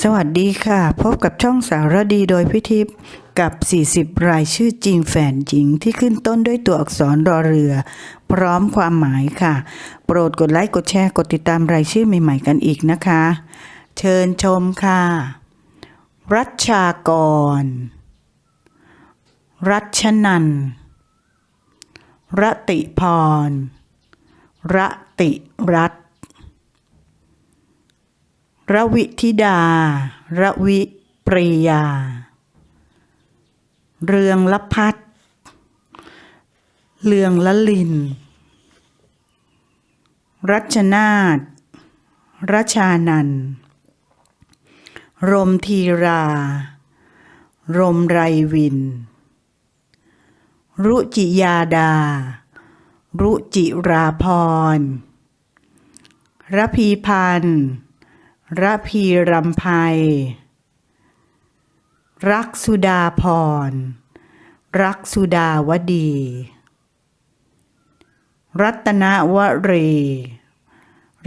สวัสดีค่ะ พบกับช่องสารดีโดยพิทิพย์กับ 40 รายชื่อจริงแฝนหญิงที่ขึ้นต้นด้วยตัวอักษรรอเรือ พร้อมความหมายค่ะ โปรดกดไลค์กดแชร์กดติดตามรายชื่อใหม่ๆกันอีกนะคะ เชิญชมค่ะ รัชากร รัชนันรติพร รติรัต ระวิธิดา ระวิปริยา เรืองละพัดเรืองละลิน รัชนาถรัชานัน รมทีรา รมไรวิน รุจิยาดา รุจิราพรระพีพันธ์ ระพีรำไพรักสุดาพร รักสุดาวดี รัตนวเร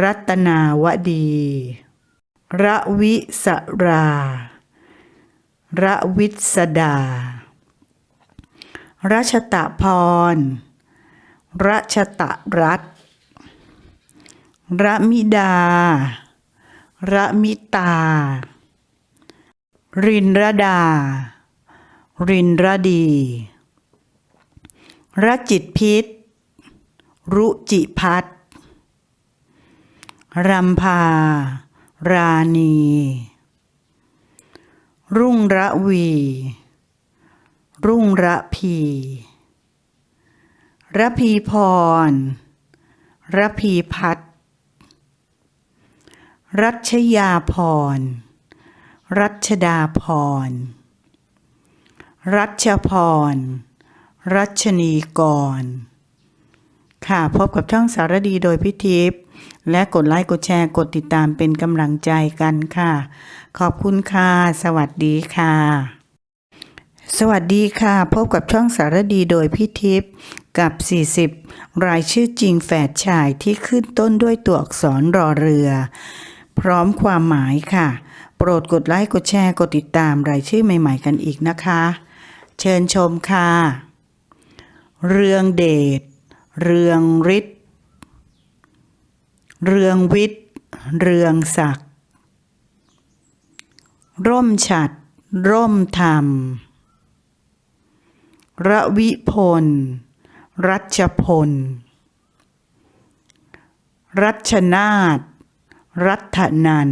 รัตนาวดี ระวิสรา ระวิสดา รัชตะพร รัชตะรัตระมิดา ระมิตา รินระดา รินระดีรจิตพิษ รุจิพัฒรำพา ราณี รุ่งระวี รุ่งระพีระพีพรระพีพัฒน์ รัชยาพร รัชดาพร รัชพร รัชนีกร ค่ะพบกับช่องสารดีโดยพิทิพย์และกดไลค์กดแชร์กดติดตามเป็นกำลังใจกันค่ะ ขอบคุณค่ะ สวัสดีค่ะ สวัสดีค่ะ พบกับช่องสารดีโดยพิทิพย์กับ 40 รายชื่อจริงแฝดชายที่ขึ้นต้นด้วยตัวอักษรรอเรือ พร้อมความหมายค่ะ โปรดกดไลค์กดแชร์กดติดตามรายชื่อใหม่ ๆ กันอีกนะคะ เชิญชมค่ะ เรืองเดช เรืองฤทธิ์ เรืองวิทย์ เรืองศักดิ์ ร่มฉัด ร่มธรรม ระวิพล รัชพล รัชนาถ รัตนัน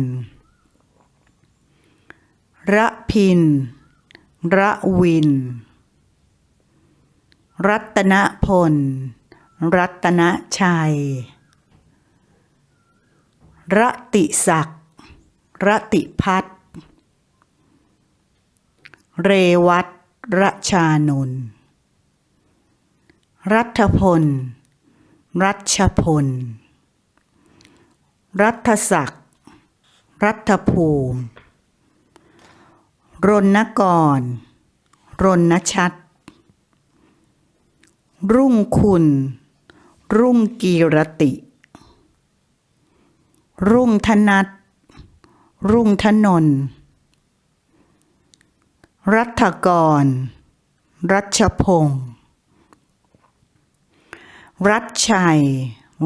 ระพิน ระวิน รัตนพล รัตนชัย ระติศักดิ์รติพัฒน์เรวัตรชานนรัฐพล รัชพล รัฐศักดิ์รัฐภูมิ รณกร รณชัด รุ่งคุณ รุ่งกีรติ รุ่งธนัทรุ่งธนน รัฐกร รัชพงศ์รัชชัย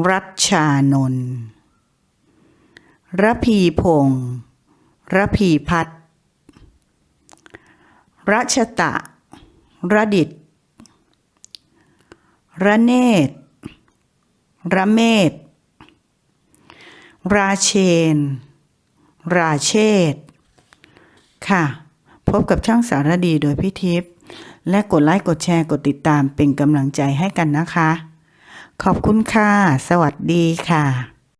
รัชชานนท์ ระพีพงศ์ระพีพัฒน์รัชตะ ระดิตระเนตรระเมศราเชน ราเชษฐ์ค่ะ พบกับช่องสารดีโดยพี่ทิพย์และกดไลค์ กดแชร์ กดติดตามเป็นกำลังใจให้กันนะคะ ขอบคุณค่ะ สวัสดีค่ะ